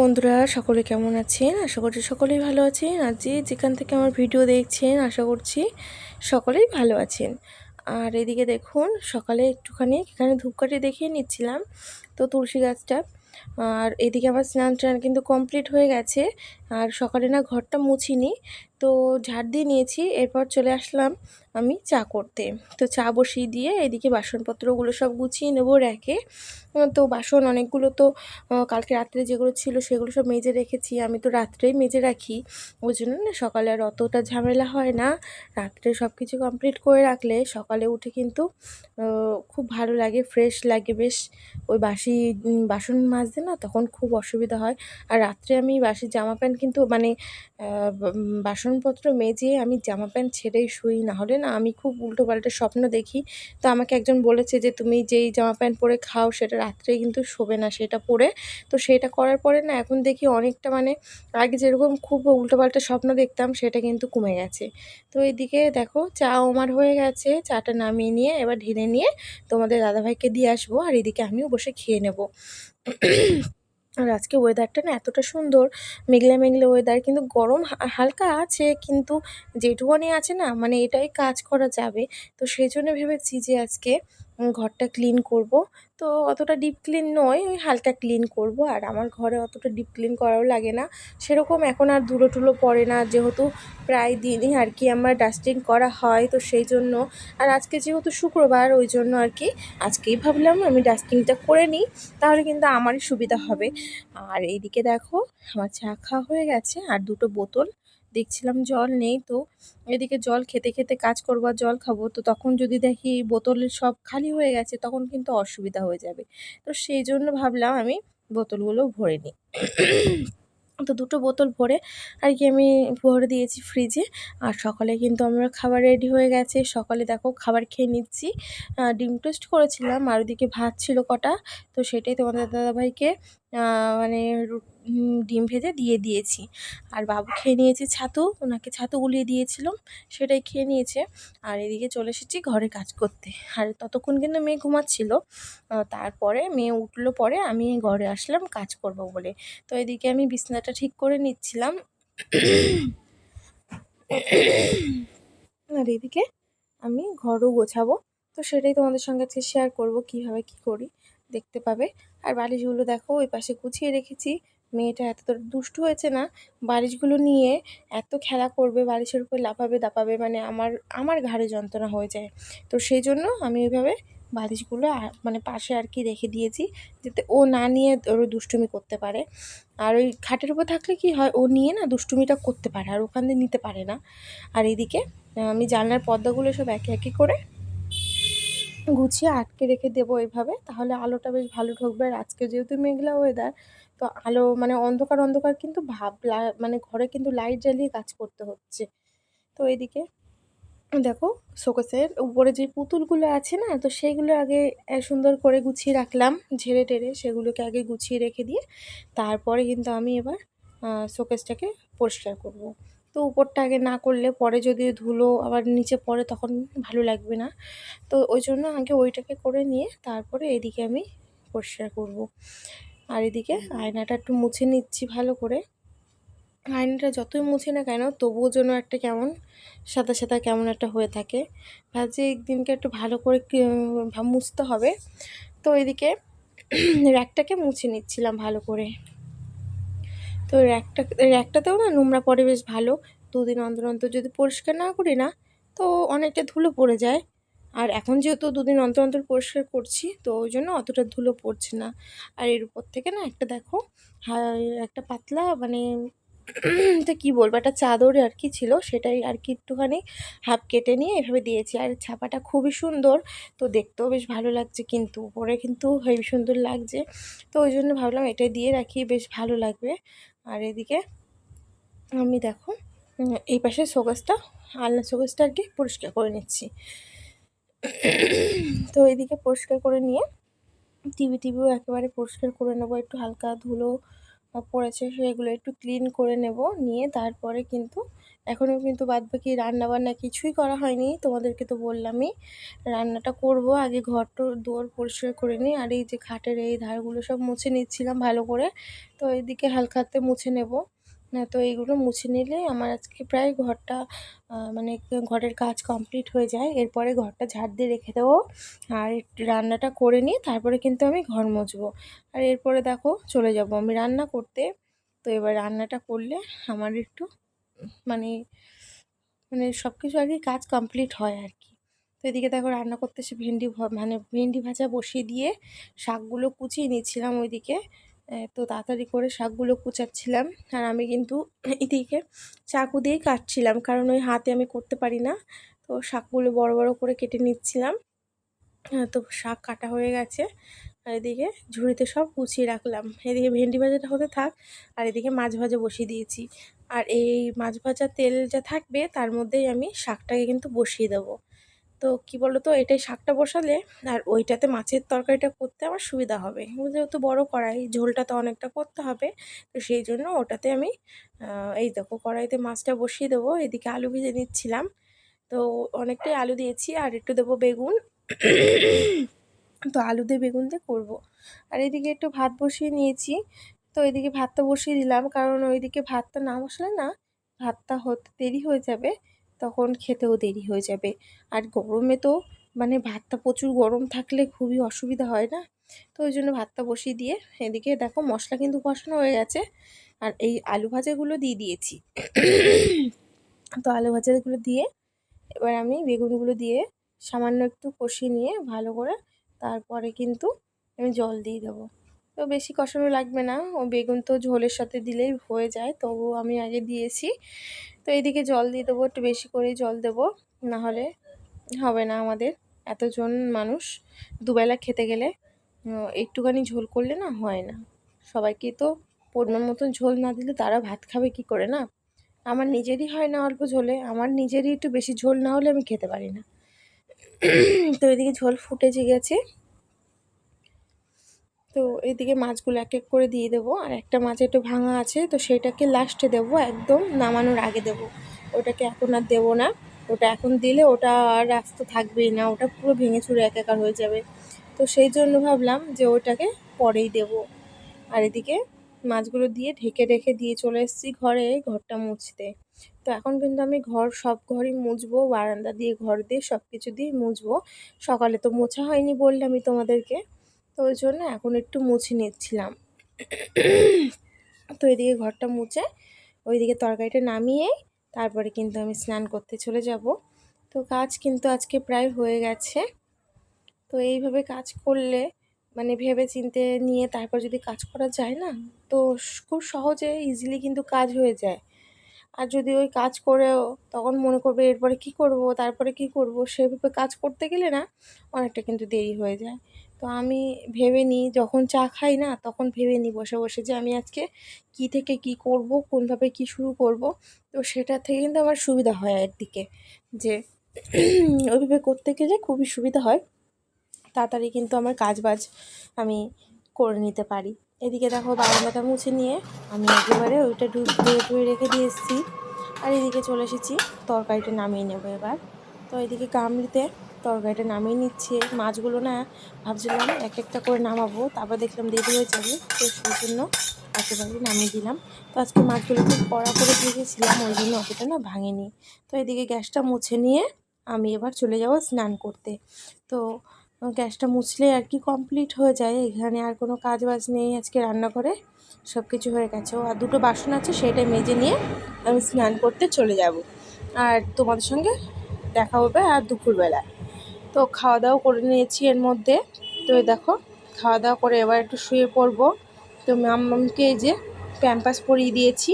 বন্ধুরা, সকলে কেমন আছেন? আশা করছি সকলেই ভালো আছেন। আর যে যেখান থেকে আমার ভিডিও দেখছেন, আশা করছি সকলেই ভালো আছেন। আর এদিকে দেখুন, সকালে একটুখানি এখানে ধূপকাঠি দেখিয়ে নিচ্ছিলাম, তো তুলসী গাছটা। আর এদিকে আমার স্নান টান কিন্তু কমপ্লিট হয়ে গেছে। আর সকালে না ঘরটা মুছিনি। তো ঝাড় দিয়ে নিয়েছি, এরপর চলে আসলাম আমি চা করতে। তো চা বসিয়ে দিয়ে এদিকে বাসনপত্রগুলো সব গুছিয়ে নেব র্যাকে। তো বাসন অনেকগুলো তো কালকে রাত্রে যেগুলো ছিল সেগুলো সব মেজে রেখেছি। আমি তো রাত্রেই মেজে রাখি। ওই জন্য না সকালে আর অতটা ঝামেলা হয় না। রাত্রে সব কিছু কমপ্লিট করে রাখলে সকালে উঠে কিন্তু খুব ভালো লাগে ফ্রেশ লাগে বেশ। ওই বাসি বাসন মাজতে না তখন খুব অসুবিধা হয়। আর রাত্রে আমি বাসি জামা প্যান্ট কিন্তু মানে বাসনপত্র মেজে আমি জামা প্যান্ট ছেড়েই শুই। না হলে না আমি খুব উল্টো পাল্টা স্বপ্ন দেখি। তো আমাকে একজন বলেছে যে, তুমি যেই জামা প্যান্ট পরে খাও, সেটা রাত্রে কিন্তু শোবে না, সেটা পরে। তো সেটা করার পরে না এখন দেখি অনেকটা মানে আগে যেরকম খুব উল্টোপাল্টা স্বপ্ন দেখতাম, সেটা কিন্তু কমে গেছে। তো এদিকে দেখো চা আমার হয়ে গেছে। চাটা নামিয়ে নিয়ে এবার ঢেলে নিয়ে তোমাদের দাদাভাইকে দিয়ে আসব। আর এদিকে আমিও বসে খেয়ে নেব। আর আজকে ওয়েদারটা না এতটা সুন্দর, মেঘলা মেঘলা ওয়েদার কিন্তু গরম হালকা আছে, কিন্তু যেটুকুনি আছে না মানে এটাই কাজ করা যাবে। তো সেই জন্য ভেবেছি যে আজকে ঘরটা ক্লিন করব। তো অতটা ডিপ ক্লিন নয়, ওই হালকা ক্লিন করব। আর আমার ঘরে অতটা ডিপ ক্লিন করাও লাগে না। সেরকম এখন আর ধুলো টুলো পড়ে না, যেহেতু প্রায় দিনই আর কি আমার ডাস্টিং করা হয়, তো সেই জন্য। আর আজকে যেহেতু শুক্রবার, ওই জন্য আর কি আজকেই ভাবলাম আমি ডাস্টিংটা করে নিই, তাহলে কিন্তু আমারই সুবিধা হবে। আর এইদিকে দেখো, আমার চা খাওয়া হয়ে গেছে, আর দুটো বোতল। দেখছিলাম জল নেই, তো এদিকে জল খেতে খেতে কাজ করব জল খাব। তো তখন যদি দেখি বোতলের সব খালি হয়ে গেছে, তখন কিন্তু অসুবিধা হয়ে যাবে। তো সেই জন্য ভাবলাম আমি বোতলগুলো ভরে নিই। তো দুটো বোতল ভরে আর কি আমি ভরে দিয়েছি ফ্রিজে। আর সকালে কিন্তু আমার খাবার রেডি হয়ে গেছে। সকালে দেখো খাবার খেয়ে নিচ্ছি। ডিম টোস্ট করেছিলাম। আর ওদিকে ভাত ছিল কটা, তো সেটাই তোমাদের দাদাভাইকে মানে ডিম ভেজে দিয়ে দিয়েছি। আর বাবু খেয়ে নিয়েছে ছাতু, ওনাকে ছাতু গুলিয়ে দিয়েছিলাম, সেটাই খেয়ে নিয়েছে। আর এদিকে চলে এসেছি ঘরে কাজ করতে। আর ততক্ষণ কিন্তু মেয়ে ঘুমাচ্ছিল। তারপরে মেয়ে উঠল পরে আমি ঘরে আসলাম কাজ করব বলে। তো এদিকে আমি বিছনাটা ঠিক করে নিচ্ছিলাম। আর এদিকে আমি ঘরও গোছাবো। তো সেটাই তোমাদের সঙ্গে শেয়ার করব, কীভাবে কি করি। দেখতে পাবে। আর বালিশগুলো দেখো, ওই পাশে গুছিয়ে রেখেছি। মেয়েটা এত দুষ্টু হয়েছে না। বালিশগুলো নিয়ে এত খেলা করবে, বালিশের উপর লাফাবে, দাপাবে মানে আমার আমার ঘাড়ে যন্ত্রণা হয়ে যায়। তো সেই জন্য আমি ওইভাবে বালিশগুলো মানে পাশে আর কি রেখে দিয়েছি, যাতে ও না নিয়ে ওর দুষ্টুমি করতে পারে। আর ওই খাটের উপর থাকলে কি হয়, ও নিয়ে না দুষ্টুমিটা করতে পারে, আর ওখান দিয়ে নিতে পারে না। আর এদিকে আমি জানলার পর্দাগুলো সব একে একে করে গুছিয়ে আটকে রেখে দেবো এইভাবে তাহলে আলোটা বেশ ভালো ঢুকবে আর আজকে যেহেতু মেঘলা ওয়েদার তো আলো মানে অন্ধকার অন্ধকার কিন্তু ভাব মানে ঘরে কিন্তু লাইট জ্বালিয়ে কাজ করতে হচ্ছে তো এদিকে দেখো শোকেসের উপরে যে পুতুলগুলো আছে না, তো সেইগুলো আগে সুন্দর করে গুছিয়ে রাখলাম, ঝেড়ে টেড়ে সেগুলোকে আগে গুছিয়ে রেখে দিয়ে, তারপরে কিন্তু আমি এবার শোকেসটাকে পরিষ্কার করব। তো উপরটা আগে না করলে পরে যদি ধুলো আবার নিচে পড়ে তখন ভালো লাগবে না। তো ওই জন্য আগে ওইটাকে করে নিয়ে তারপরে এদিকে আমি পরিষ্কার করব। আর এদিকে আয়নাটা একটু মুছে নিচ্ছি ভালো করে। আয়নাটা যতই মুছে না কেন তবুও যেন একটা কেমন সাদা সাদা কেমন একটা হয়ে থাকে। ভাবছি একদিনকে একটু ভালো করে মুছতে হবে। তো এদিকে র্যাকটাকে মুছে নিচ্ছিলাম ভালো করে। তো র্যাকটা, র্যাকটাতেও না নোংরা পড়ে বেশ ভালো। দুদিন অন্তর অন্তর যদি পরিষ্কার না করি না, তো অনেকটা ধুলো পড়ে যায়। আর এখন যেহেতু দুদিন অন্তর অন্তর পরিষ্কার করছি, তো ওই জন্য অতটা ধুলো পড়ছে না। আর এর উপর থেকে না একটা দেখো একটা পাতলা মানে তো কী বলব, একটা চাদর আর কি ছিল, সেটাই আর কি একটুখানি হাফ কেটে নিয়ে এভাবে দিয়েছি। আর ছাপাটা খুবই সুন্দর, তো দেখতেও বেশ ভালো লাগছে কিন্তু, পরে কিন্তু হেবি সুন্দর লাগছে। তো ওই জন্য ভাবলাম এটা দিয়ে রাখি, বেশ ভালো লাগবে। আর এদিকে আমি দেখো এই পাশে শোকেসটা, আলনা শোকেসটা আর কি পরিষ্কার করে নিচ্ছি। তো এদিকে পরিষ্কার করে নিয়ে টিভি টিভিও একেবারে পরিষ্কার করে নেব, একটু হালকা ধুলো পড়েছে সেগুলো একটু ক্লিন করে নেব, নিয়ে তারপরে কিন্তু এখনও কিন্তু বাদবাকি রান্নাবান্না কিছুই করা হয়নি। তোমাদেরকে তো বললামই, রান্নাটা করব, আগে ঘরটো, দুয়ার পরিষ্কার করে নিই, আর এই যে খাটের এই ধারগুলো সব মুছে নিচ্ছিলাম ভালো করে। তো এইদিকে হালকা হাতে মুছে নেব। তো এইগুলো মুছে নিলে আমার আজকে প্রায় ঘরটা মানে ঘরের কাজ কমপ্লিট হয়ে যায়। এরপরে ঘরটা ঝাড় দিয়ে রেখে দেবো। আর রান্নাটা করে নিয়ে তারপরে কিন্তু আমি ঘর মুছবো। আর এরপরে দেখো চলে যাব আমি রান্না করতে। তো এবার রান্নাটা করলে আমার একটু মানে মানে সব কিছু আর কি কাজ কমপ্লিট হয় আর কি তো এদিকে দেখো রান্না করতে এসে ভেন্ডি মানে ভেন্ডি ভাজা বসিয়ে দিয়ে শাকগুলো কুচিয়ে নিচ্ছিলাম ওইদিকে। তো তাড়াতাড়ি করে শাকগুলো কুচাচ্ছিলাম। আর আমি কিন্তু এদিকে চাকু দিয়েই কাটছিলাম, কারণ ওই হাতে আমি করতে পারি না। তো শাকগুলো বড় বড় করে কেটে নিচ্ছিলাম। তো শাক কাটা হয়ে গেছে। আর এদিকে ঝুড়িতে সব কুচিয়ে রাখলাম। এদিকে ভেন্ডি ভাজাটা হতে থাক, আর এদিকে মাছ ভাজা বসিয়ে দিয়েছি। আর এই মাছ ভাজা তেল যা থাকবে, তার মধ্যেই আমি শাকটাকে কিন্তু বসিয়ে দেবো। তো কি বলো তো এটাই শাকটা বসালে আর ওইটাতে মাছের তরকারিটা করতে আমার সুবিধা হবে। যেহেতু বড় কড়াই, ঝোলটা তো অনেকটা করতে হবে, তো সেই জন্য ওটাতে আমি এই দেখো কড়াইতে মাছটা বসিয়ে দেবো। এদিকে আলু ভেজে নিচ্ছিলাম। তো অনেকটাই আলু দিয়েছি আর একটু দেবো বেগুন। তো আলু দিয়ে বেগুন দিয়ে করব। আর এদিকে একটু ভাত বসিয়ে নিয়েছি। তো এদিকে ভাতটা বসিয়ে দিলাম। কারণ ওইদিকে ভাতটা না বসলে না ভাতটা হতে দেরি হয়ে যাবে, তখন খেতেও দেরি হয়ে যাবে। আর গরমে তো মানে ভাতটা প্রচুর গরম থাকলে খুবই অসুবিধা হয় না? তো ওই জন্য ভাতটা বসিয়ে দিয়ে এদিকে দেখো মশলা কিন্তু কষানো হয়ে গেছে। আর এই আলু ভাজাগুলো দিয়ে দিয়েছি। তো আলু ভাজাগুলো দিয়ে এবার আমি বেগুনগুলো দিয়ে সামান্য একটু কষিয়ে নিয়ে ভালো করে তারপরে কিন্তু আমি জল দিয়ে দেবো। তো বেশি কষানো লাগবে না। ও বেগুন তো ঝোলের সাথে দিলেই হয়ে যায়, তবু আমি আগে দিয়েছি। তো এইদিকে জল দিয়ে দেবো, একটু বেশি করেই জল দেবো, নাহলে হবে না আমাদের। এতজন মানুষ, দুবেলা খেতে গেলে একটুখানি ঝোল করলে না হয় না। সবাইকে তো পরিমাণ মতন ঝোল না দিলে তারা ভাত খাবে কি করে না? আমার নিজেরই হয় না অল্প ঝোলে, আমার নিজেরই একটু বেশি ঝোল না হলে আমি খেতে পারি না। তো এদিকে ঝোল ফুটে গেছে। তো এদিকে মাছগুলো এক এক করে দিয়ে দেবো। আর একটা মাছ একটু ভাঙা আছে, তো সেটাকে লাস্টে দেবো, একদম নামানোর আগে দেবো। ওটাকে এখন আর দেবো না। ওটা এখন দিলে ওটা আর রাস্তা থাকবেই না, ওটা পুরো ভেঙে চুরে একাকার হয়ে যাবে। তো সেই জন্য ভাবলাম যে ওটাকে পরেই দেব। আর এদিকে মাছগুলো দিয়ে ঢেকে রেখে দিয়ে চলে এসেছি ঘরে, ঘরটা মুছতে। তো এখন কিন্তু আমি ঘর, সব ঘরই মুছবো, বারান্দা দিয়ে ঘর দিয়ে সব কিছু দিয়ে মুছবো। সকালে তো মোছা হয়নি বললামই তোমাদেরকে। তো ওই জন্য এখন একটু মুছে নিচ্ছিলাম। তো এদিকে ঘরটা মুছে, ওইদিকে তরকারিটা নামিয়ে তারপরে কিন্তু আমি স্নান করতে চলে যাব। তো কাজ কিন্তু আজকে প্রায় হয়ে গেছে। তো এইভাবে কাজ করলে মানে ভেবে চিনতে নিয়ে তারপর যদি কাজ করা যায় না, তো খুব সহজে ইজিলি কিন্তু কাজ হয়ে যায়। আর যদি ওই কাজ করেও তখন মনে করবে এরপরে কি করব, তারপরে কি করব, সেভাবে কাজ করতে গেলে না অনেকটা কিন্তু দেরি হয়ে যায়। তো আমি ভেবে নিই, যখন চা খাই না, তখন ভেবে নিই বসে বসে যে আমি আজকে কি থেকে কি করব, কোনভাবে কি শুরু করব। তো সেটা থেকে কিন্তু আমার সুবিধা হয় একদিকে যে ওইভাবে করতে গেলে খুবই সুবিধা হয়। তাড়াতাড়ি কিন্তু আমার কাজ বাজ আমি করে নিতে পারি। এদিকে দেখো বারান্দাটা মুছে নিয়ে আমি একেবারে ওইটা ধুয়ে ধুয়ে রেখে দিয়ে এসেছি। আর এদিকে চলে এসেছি, তরকারিটা নামিয়ে নেব এবার। তো এদিকে গামলিতে তরকারিটা নামিয়ে নিচ্ছে। মাছগুলো না ভাবছিলাম এক একটা করে নামাবো। তারপর দেখলাম দেরি হয়ে যাবে, তো সেই জন্য একেবারে নামিয়ে দিলাম। তো আজকে মাছগুলো খুব কড়া করে দিয়ে দিয়েছিলাম ওই জন্য অতটা না ভাঙেনি। তো এদিকে গ্যাসটা মুছে নিয়ে আমি এবার চলে যাব স্নান করতে। তো গ্যাসটা মুছলে আর কি কমপ্লিট হয়ে যায়, এখানে আর কোনো কাজ বাজ নেই আজকে রান্না করে সব কিছু হয়ে গেছে। আর দুটো বাসন আছে সেটাই মেজে নিয়ে আমি স্নান করতে চলে যাব। আর তোমাদের সঙ্গে দেখা হবে আর দুপুরবেলা তো খাওয়া দাওয়া করে নিয়েছি এর মধ্যে। তো দেখো খাওয়া দাওয়া করে এবার একটু শুয়ে পড়ব। তো মামকে এই যে প্যাম্পাস পরিয়ে দিয়েছি।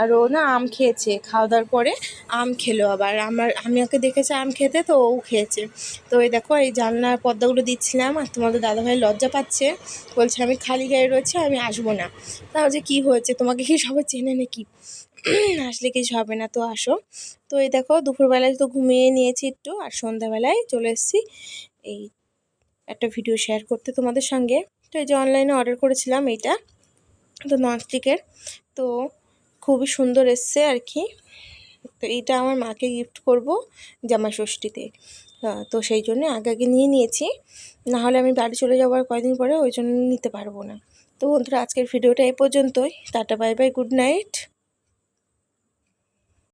আর ও না আম খেয়েছে খাওয়া দাওয়ার পরে আম খেলো আবার। আমার, আমি ওকে দেখেছি আম খেতে, তো ও খেয়েছে। তো এই দেখো, এই জানলার পর্দাগুলো দিচ্ছিলাম, আর তোমাদের দাদাভাই লজ্জা পাচ্ছে। বলছে, আমি খালি গায়ে রয়েছে, আমি আসব না। তাও যে কী হয়েছে, তোমাকে কি সবাই চেনে নাকি? আসলে কিছু হবে না, তো আসো। তো এই দেখো, দুপুরবেলায় তো ঘুমিয়ে নিয়েছি একটু, আর সন্ধ্যাবেলায় চলে এসেছি এই একটা ভিডিও শেয়ার করতে তোমাদের সঙ্গে। তো এই যে অনলাইনে অর্ডার করেছিলাম এইটা, তো ননস্টিকের, তো খুবই সুন্দর এসছে আর কি। তো এইটা আমার মাকে গিফট করব জামা ষষ্ঠীতে। তো সেই জন্য আগে আগে নিয়ে নিয়েছি। না হলে আমি বাড়ি চলে যাব আর কয়দিন পরে, ওই জন্য নিতে পারব না। তো বন্ধুরা, আজকের ভিডিওটা এই পর্যন্তই। Tata, bye bye, good night.